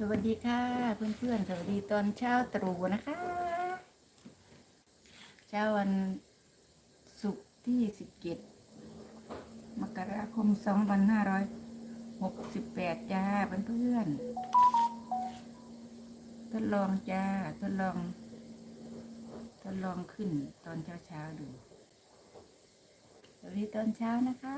สวัสดีค่ะเพื่อนๆสวัสดีตอนเช้าตรู่นะคะ เช้าวันศุกร์ที่สิบเจ็ดมกราคมสองพันห้าร้อยหกสิบแปดจ้าเพื่อนๆทดลองจ้าทดลองทดลองขึ้นตอนเช้าๆดูสวัสดีตอนเช้านะคะ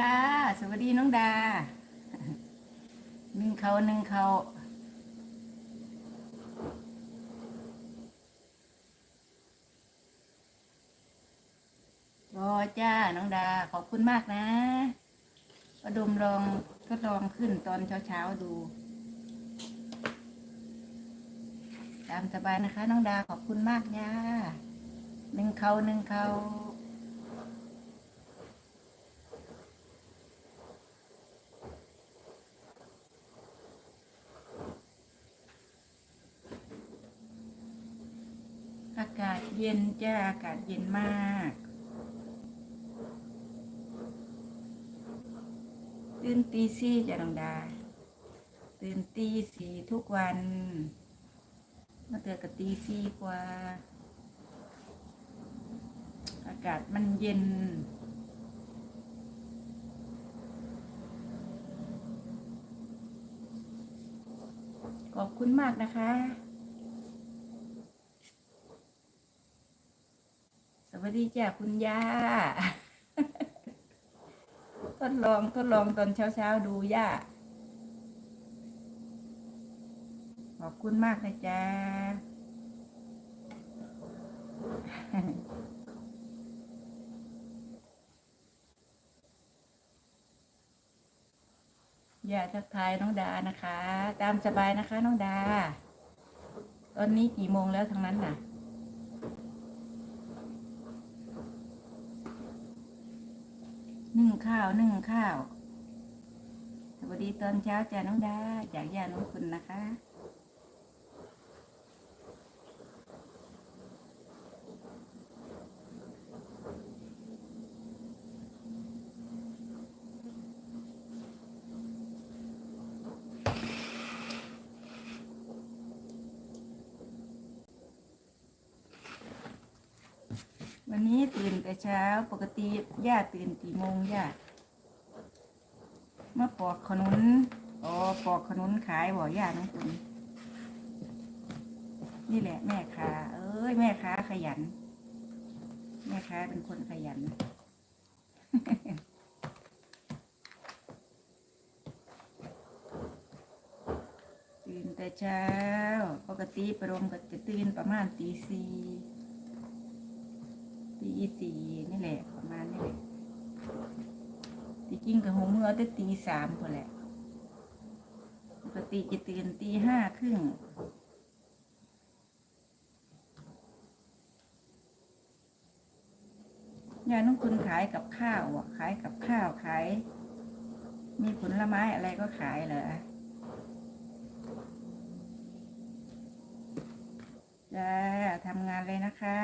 ดา สวัสดีน้องดา หนึ่งเขาหนึ่งเขารอจ้า น้องดา ขอบคุณมากนะประดมลองทดลองขึ้นตอนเช้าๆดู ตามสบายนะคะ น้องดา ขอบคุณมากจ้าหนึ่งเขาหนึ่งเขา อากาศเย็นจ้าอากาศเย็นมาก ตื่นตีสี่จ้ะน้องดา ตื่นตีสี่ทุกวันมื่อเตือกับตีสี่กว่า อากาศมันเย็นขอบคุณมากนะคะ วัสดีจ้าคุณย่า ทดลองทดลองตอนเช้าเช้าๆดูย่า ขอบคุณมากนะจ๊ะอย่าทักทายน้องดานะคะ ตามสบายนะคะน้องดา ตอนนี้กี่โมงแล้วทั้งนั้นน่ะ นึ่ง ข้าวนึ่งข้าว สวัสดีตอนเช้าจ้าน้องดาจากย่าน้องคุณนะคะ นี้ตื่นแต่เช้าปกติย่าตื่นกี่โมงย่ามาปอกขนุนอ๋อปอกขนุนขายบ่ย่าน้องคุณนี่แหละ แม่ค้าเอ้ยแม่ค้าขยัน แม่ค้าเป็นคนขยันตื่นแต่เช้า ปกติประรมก็จะตื่นประมาณตีสี่ ตีสี่นี่แหละประมาณนี่แหละที่จริงกับหัวเมื่อแต่ตีสามพอแหละปกติจะตื่นตีห้าครึ่งยายน้องคุณขายกับข้าวอะขายกับข้าวขาย มีผลไม้อะไรก็ขายเหรอจ้าทำงานเลยนะคะ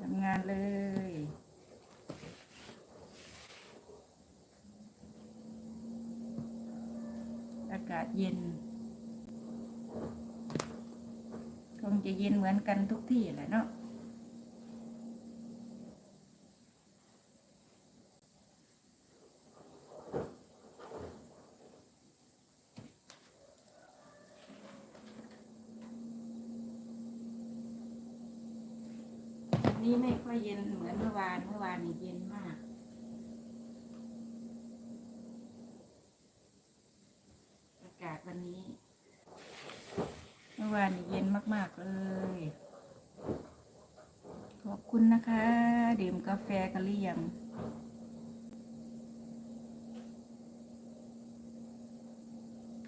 ทำงานเลยอากาศเย็น คงจะเย็นเหมือนกันทุกที่แหละเนาะ นี้ไม่ค่ อยเย็นเหมือนเมื่อวานเมื่อวานนี่เย็นมาก อากาศวันนี้ เมื่อวานนี่เย็นมาก ๆ เลย ขอบคุณนะคะ ดื่มกาแฟกันหรือยัง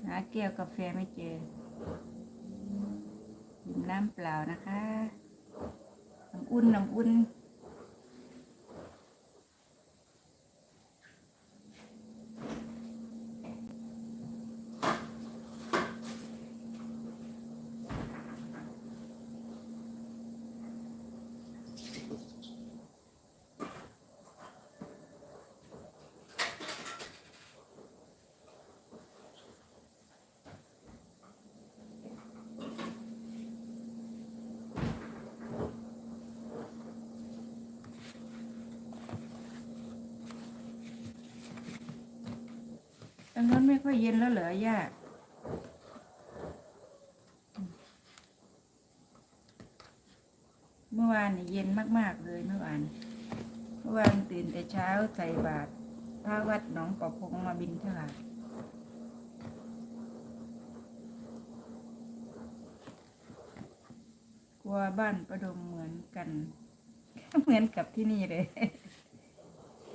หาแก้วกาแฟไม่เจอดื่มน้ำเปล่านะคะน้ำอุ่นน้ำอุ่น ค่อยเย็นแล้วเหรอย่าเมื่อวานเย็นมาก ๆ เลยเมื่อวาน เมื่อวานตื่นแต่เช้าใส่บาตรพระวัดหนองปอพงมาบินเท่าไหร่กลัวบ้านประดมเหมือนกัน เหมือนกับที่นี่เลย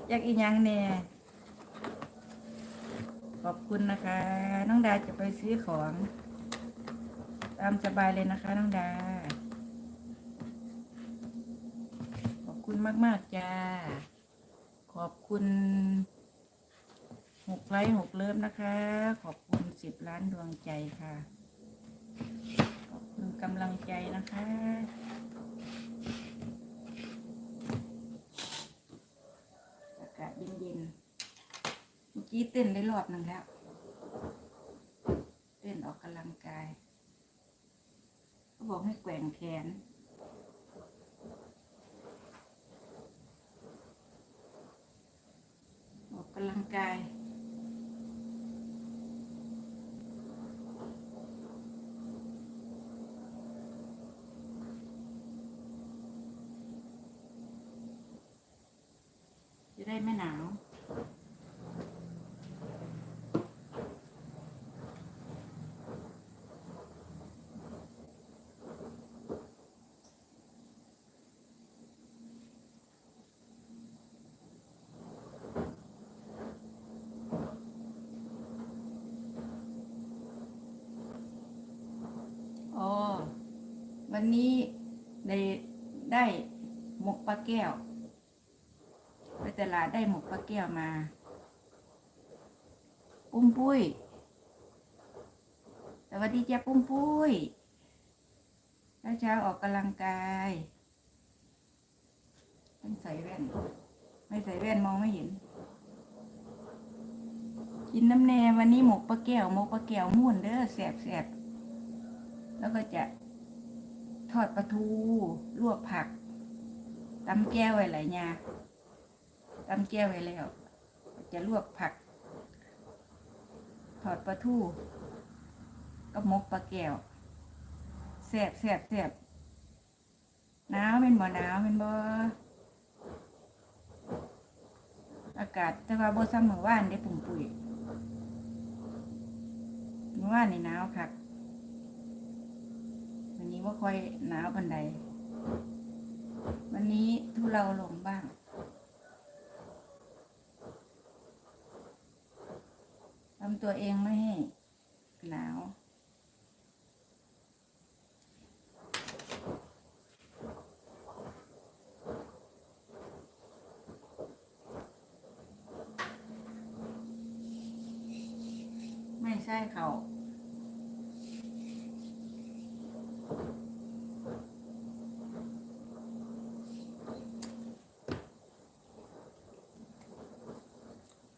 อยากอีกอย่างแน่ ขอบคุณนะคะ น้องดาจะไปซื้อของ ตามสบายเลยนะคะ น้องดา ขอบคุณมาก ๆ จ้า ขอบคุณหกไลค์หกเลิฟนะคะ ขอบคุณสิบล้านดวงใจค่ะ ขอบคุณกำลังใจนะคะ อากาศเย็นๆ เมื่อ กี้เต้นได้รอบหนึ่งแล้ว เต้นออกกำลังกายเขาบอกให้แกว่งแขนออกกำลังกาย จะได้ไม่หนาว อ๋อ วันนี้ได้ได้หมกปลาแก้ว ไปตลาดได้หมกปลาแก้วมา ปุ้มปุ้ยสวัสดีจ้าปุ้มปุ้ยเช้าเช้าๆออกกำลังกายต้องใส่แว่น ไม่ใส่แว่นมองไม่เห็น กินน้ำแนวันนี้หมกปลาแก้วหมกปลาแก้วม่วนเด้อแสบแสบแล้วก็จะ ทอดปลาทูลวกผักตำแก้วไว้หลายอยางตำแก้วไว้แล้ว จะลวกผัก ทอดปลาทูกับหมกปลาแก้วแสบแสบแสบหนาวเป็นบ่หนาวเป็นบ่อากาศแต่ว่าบ่ซ้ำเมื่อวานได้ปุ่มปุ๋ยเมื่อวานนี่หนาวคัก วันนี้ว่าค่อยหนาวปันใด วันนี้ทุเราลงบ้าง ทำตัวเองไม่ให้หนาวไม่ใช่เขา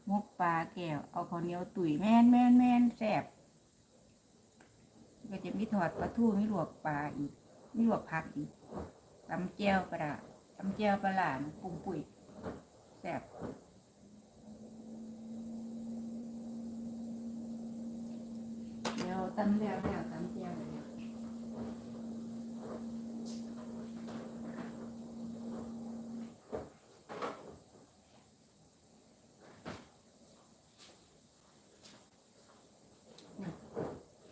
มกปลาแก้ว เอาข้าวเหนียวตุ๋ยแม่นแม่นแม่นแซ่บก็จะมีถอดปลาทูมีลวกปลาอีกมีลวกผักอีกตำเจียวปลาตำเจียวปลาหลานปุ้มปุ๋ยแซ่บเดี๋ยวตำแล้วแล้วตำเจียวแล้ว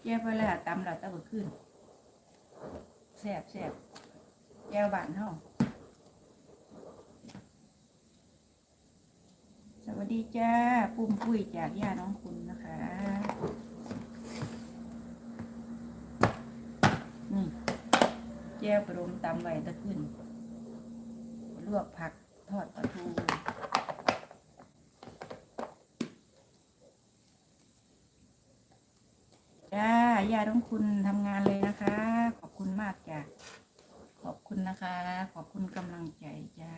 แก็บไว้แล้วตำแล้วตะบิดขึ้นแซ่บแซ่บแก้วบานเฮาสวัสดีจ้า ปุ้มปุ้ยจากย่าน้องคุณนะคะนี่แก้วประดมตำไว้ตะขึ้น ลวกผักทอดปลาทู จ้ายต้องคุณทำงานเลยนะคะ ขอบคุณมากจ้ะขอบคุณนะคะ ขอบคุณกำลังใจจ้า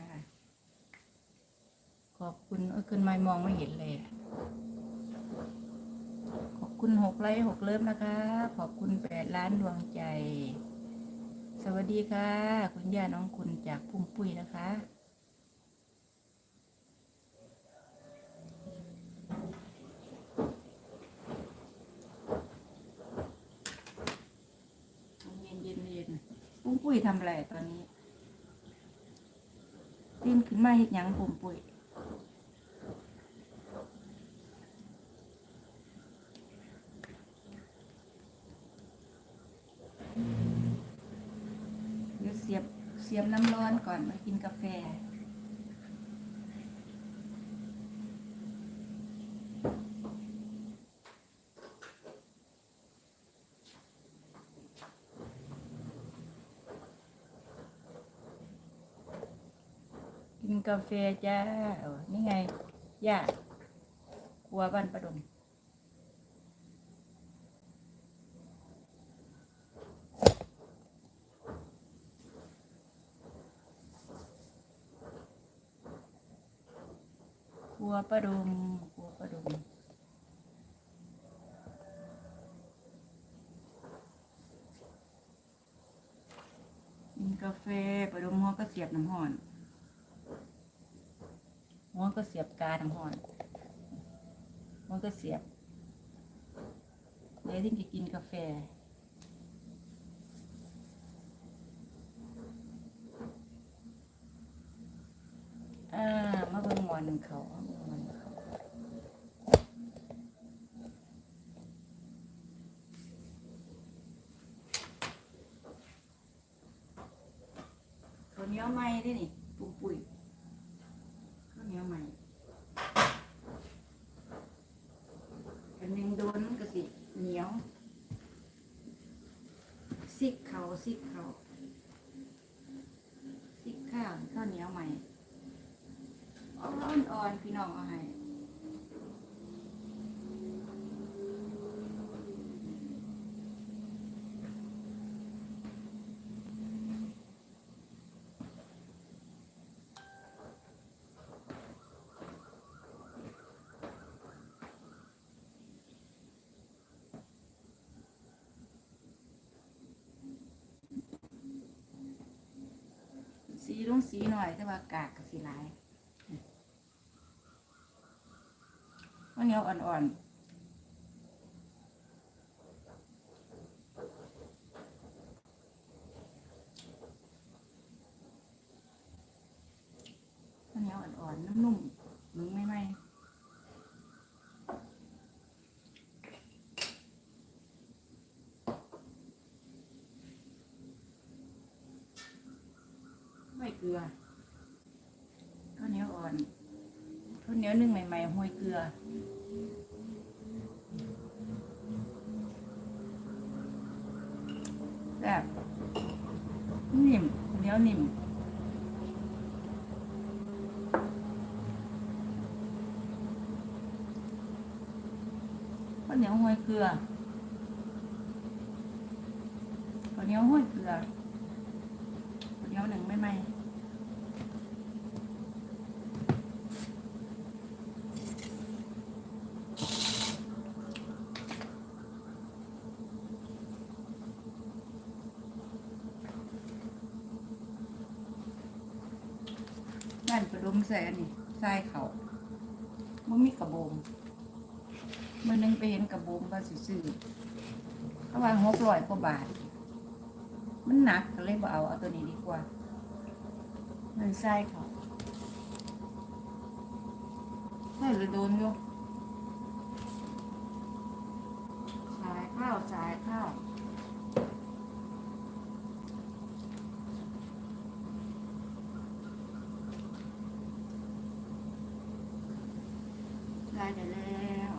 ขอบคุณเออขึ้นไม่มองไม่เห็นเลยขอบคุณหกไลค์หกเลิฟนะคะ ขอบคุณแปดล้านดวงใจ สวัสดีค่ะ คุณย่าน้องคุณจากพุ่มปุ้ยนะคะ เย็นเย็นเย็นปุ้มปุ้ย ทำอะไรตอนนี้ตื่นขึ้นมาเห็ดหยังปุ่มปุ๋ยเดี๋ยวเสียบเสียบน้ำร้อนก่อนมากินกาแฟ นกาแฟจ้านี่ไงย่าครัวบ้านประดมครัวประดมครัวประดมกินกาแฟประดมหัวก็เสียบน้ำห่อน ก็เสียบกาทำหอน มันก็เสียบเลยที่จะกินกาแฟอ่ามาเพิ่งหมอหนึ่งเขามาเบิ่งหมอหนึ่งเขาข้าวเหนียวไหม้ด้วยนี่ปุ้มปุ้ย ข้าวเหนียวใหม่อันหนึ่งโดนมันก็สิเหนียว ซิกเขาซิกเขาซิกข้าวข้าวเหนียวใหม่อ่อนอ่อนๆพี่น้องเอาให้ สีลงสีหน่อยแต่ว่ากากกับสีลายวเหนียวอ่อนๆข้าวเหนียวอ่อนๆน้ำนุ่มๆมึงไม่ไหม ไม่เกลือข้าวเหนียวอ่อนข้าวเหนียวนึ่งใหม่ๆห้วยเกลือแบบนิ่มเหนียวนิ่มข้าวเหนียวห้วยเกลือข้าวเหนียวห้วยเกลือข้าวเหนียวหนึ่งไม่ไหม บ้านประดม ใส่อันนี้ทรายเขามันมีกระโบมมื่อนึงไปเห็นกระโบมว่าสิซื้อเขาว่าหกร้อยกว่าบาท มันหนักก็เลยบ่เอาเอาตัวนี้ดีกว่ามันทรายเขาใช่หรือโดนอยู่ทรายข้าวสายข้าว ได้เดี๋ยวแล้ว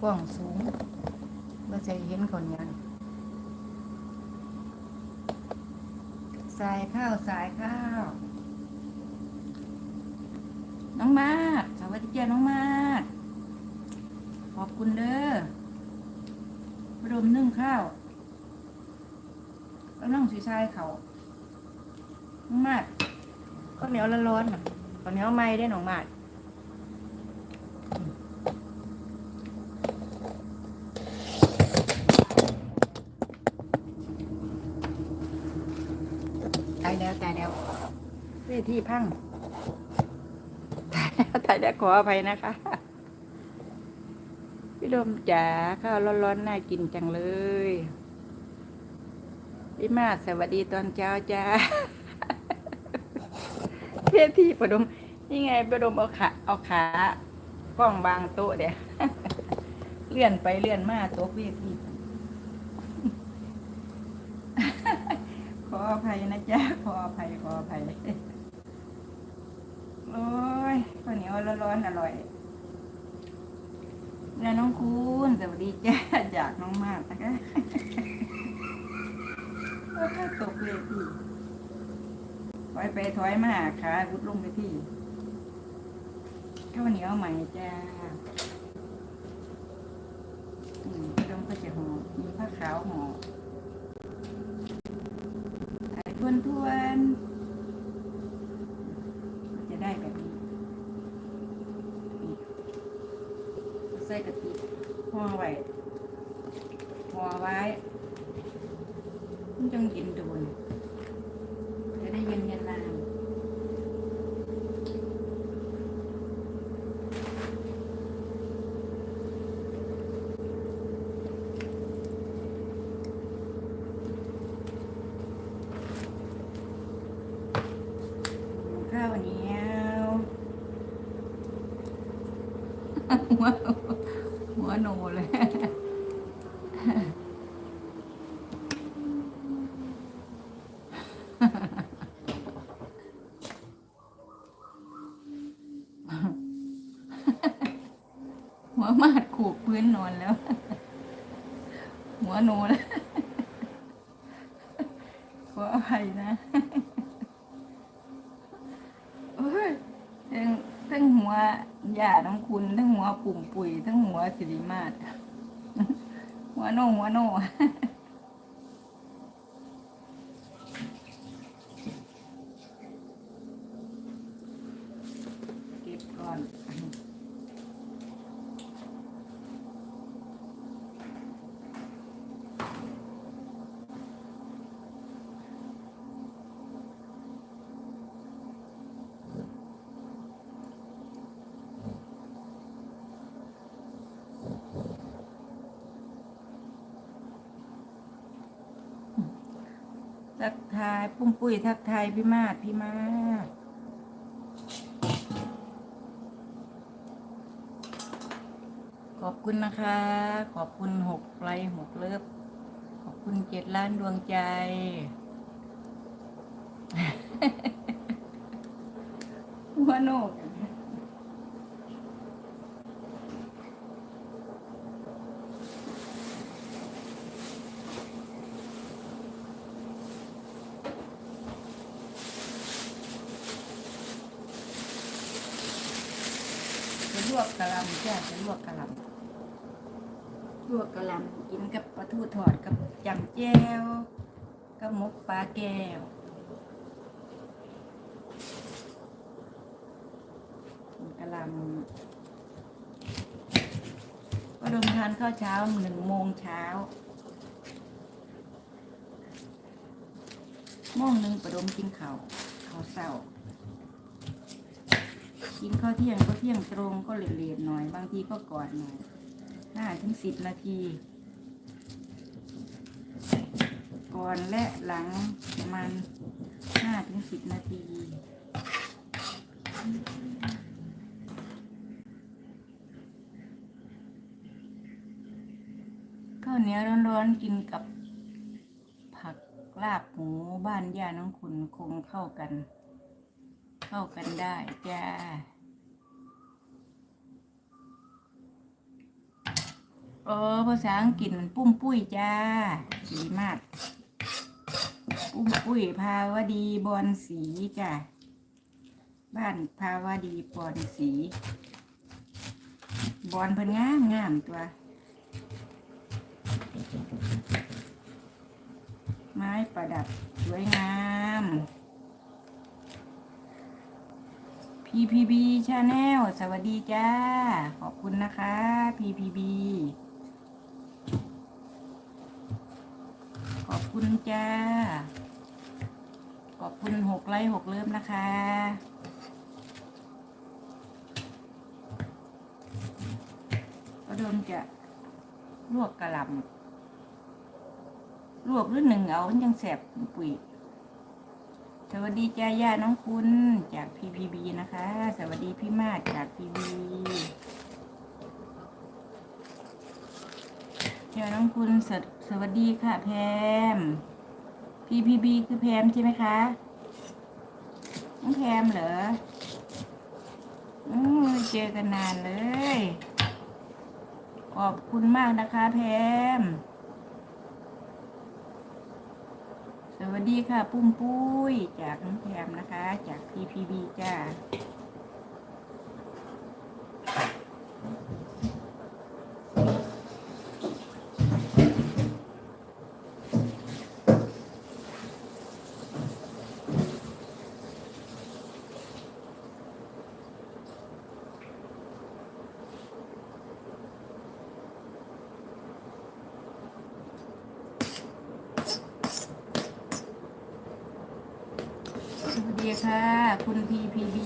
กว้างสูงเราจะเห็นคนยังสายข้าวสายข้าว น้องมาดสวัสดีจ้าน้องมาดขอบคุณเด้อพรมนึ่งข้าวแล้วน้องสีชายเขาน้องมาดข้าวเหนียวร้อนๆน่ะข้าวเหนียวไม้ได้น้องมาด ตายแล้วตายแล้วเว ที่พังตายแตายแล้ขออภัยนะคะ พี่ดมจ๋าข้าวร้อนๆน่ากินจังเลย พี่มาสวัสดีตอนเช้าจ้าเวทีประดมนี่ไงประดมเอาขาเอาขาป้องบางโต๊ะเดี๋ยเลื่อนไปเลื่อนมาโต๊ะเวียที่ขออภัยนะจ๊ะ ขออภัย ขออภัย โอ้ยข้าวเหนียวร้อนๆอร่อย แล้วน้องคุณสวัสดีจ้าจากน้องมากนะคะตกเลยพี่ถอยไปถอยมาขาวุดลงไปที่ข้าวเหนียวใหม่จ้าอืมพี่ดมก็จะหอมมีผ้าขาวหอมอ้ทวนทวนๆจะได้แบบนี้นี่ ใส่กะทิห่อไว้ห่อไว้มันจงกินโดนจะได้เย็นเย็นนานข้าวเหนียวหัวหัวโนเลย หัวมาดขูก พื้นนอนแล้ว หัวโนแล้วขออภัยนะเอ้ยทั้งทั้งหัวหยาน้องคุณทั้งหัวปุ่มปุ๋ยทั้งหัวสิริมาศหัวโนหัวโน เก็บก่อน ทักทายปุ้มปุ้ยทักทายพี่มาศพี่มาศขอบคุณนะคะ ขอบคุณหกไลหกเลิฟขอบคุณเจ็ดล้านดวงใจ หัวโนกจะลวกกะหล่ำจ้าจะลวกกะหล่ำลวกกะหล่ำกินกับปลาทูทอดกับจำแจ่วกับหมกปลา แก้วกินกะล่ำก็ดมทานข้าวเช้าหนึ่งโมงเช้าโมงหนึ่งประดมกินข้าวข้าวเศร้ากินข้าวเที่ยงก็เที่ยงตรงก็เลทๆหน่อย บางทีก็ก่อนหน่อยห้าถึงสิบนาที ก่อนและหลังประมาณห้าถึงสิบนาทีข้าวเหนียวร้อนๆกินกับผักลาบหมูบ้านย่าน้องคุณคงเข้ากัน เข้ากันได้จ้าเออภาษาอังกฤษมันปุ้มปุ้ยจ้าดีมาก ปุ้มปุ้ยภาวดีบอนสีจ้าบ้านภาวดีบอนสี บอนเพิ่นงามงามตัว ไม้ประดับสวยงาม PPB Channel สวัสดีจ้า ขอบคุณนะคะ PPB ขอบคุณจ้า ขอบคุณหกไลค์หกเริ่มนะคะ ก็โดนจะลวกกระลำลวกหรือหนึ่งเอามันยังแสบปุ๋ยสวัสดีจ้าย่าน้องคุณจาก PPB นะคะ สวัสดีพี่มาศจาก PPB ย่าน้องคุณสวสวัสดีค่ะแพม PPB คือแพมใช่ไหมคะน้องแพมเหรออืมเจอกันนานเลย ขอบคุณมากนะคะแพม สวัสดีค่ะ ปุ้มปุ้ย จากน้องแพมนะคะ จาก PPB จ้า ค่ะ คุณ PPB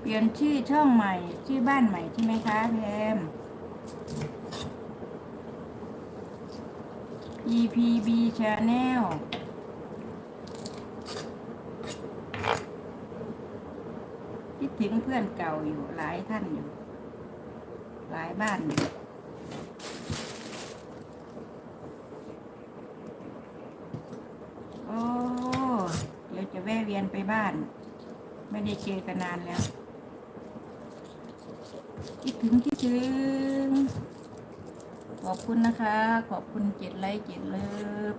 เปลี่ยนชื่อช่องใหม่ ชื่อบ้านใหม่ใช่ไหมคะแพม PPB Channel คิดถึงเพื่อนเก่าอยู่หลายท่านอยู่ หลายบ้านอยู่ โอ้ เียนไปบ้าน ไม่ได้เจอกันนานแล้ว คิดถึงคิดถึง ขอบคุณนะคะ ขอบคุณเจ็ดไลค์เจ็ดเลิฟ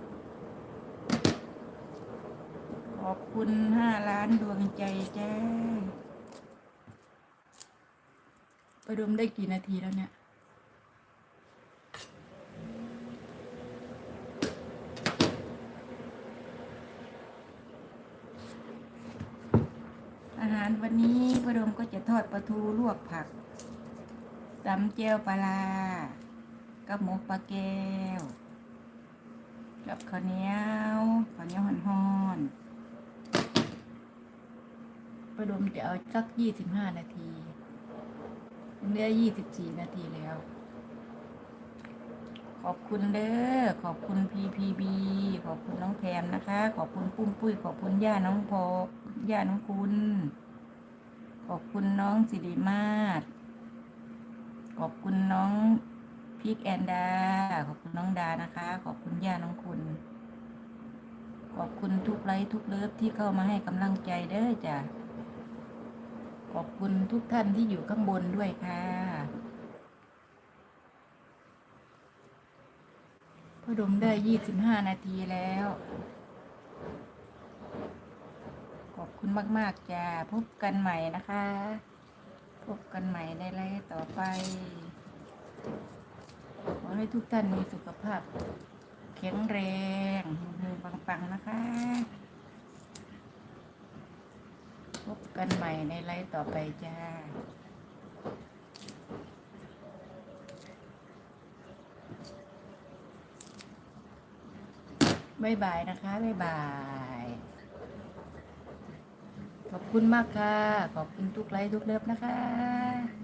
ขอบคุณห้าล้านดวงใจแจ้าไปดมได้กี่นาทีแล้วเนี่ย อาหารวันนี้พระดมก็จะ ทูลวกผักตำเจียวปลากับหมูปลาแก้ว กับข้าวเหนียวข้าวเหนียวห่อนๆพระดมจะเอาสักยี่สิบห้านาทีเหลือยี่สิบสี่นาทีแล้ว ขอบคุณเด้อ ขอบคุณ PPB ขอบคุณน้องแพมนะคะ ขอบคุณปุ้มปุ้ย ขอบคุณย่าน้องพอย่าน้องคุณ ขอบคุณน้องสิริมาศขอบคุณน้องพิกแอนดา ขอบคุณน้องดานะคะ ขอบคุณย่าน้องคุณ ขอบคุณทุกไลค์ทุกเลิฟที่เข้ามาให้กำลังใจเด้อจ้ะ ขอบคุณทุกท่านที่อยู่ข้างบนด้วยค่ะ พอดมได้ยี่สิบห้านาทีแล้ว ขอบคุณ มาก ๆ จ้า พบกันใหม่นะคะ พบกันใหม่ในไลฟ์ต่อไป ขอให้ทุกท่านมีสุขภาพแข็งแรงเฮงๆปัง ๆ นะคะ พบกันใหม่ในไลฟ์ต่อไปจ้าบ๊ายบายนะคะบ๊ายบาย ขอบคุณมากค่ะ ขอบคุณทุกไลค์ทุกเลิฟนะคะ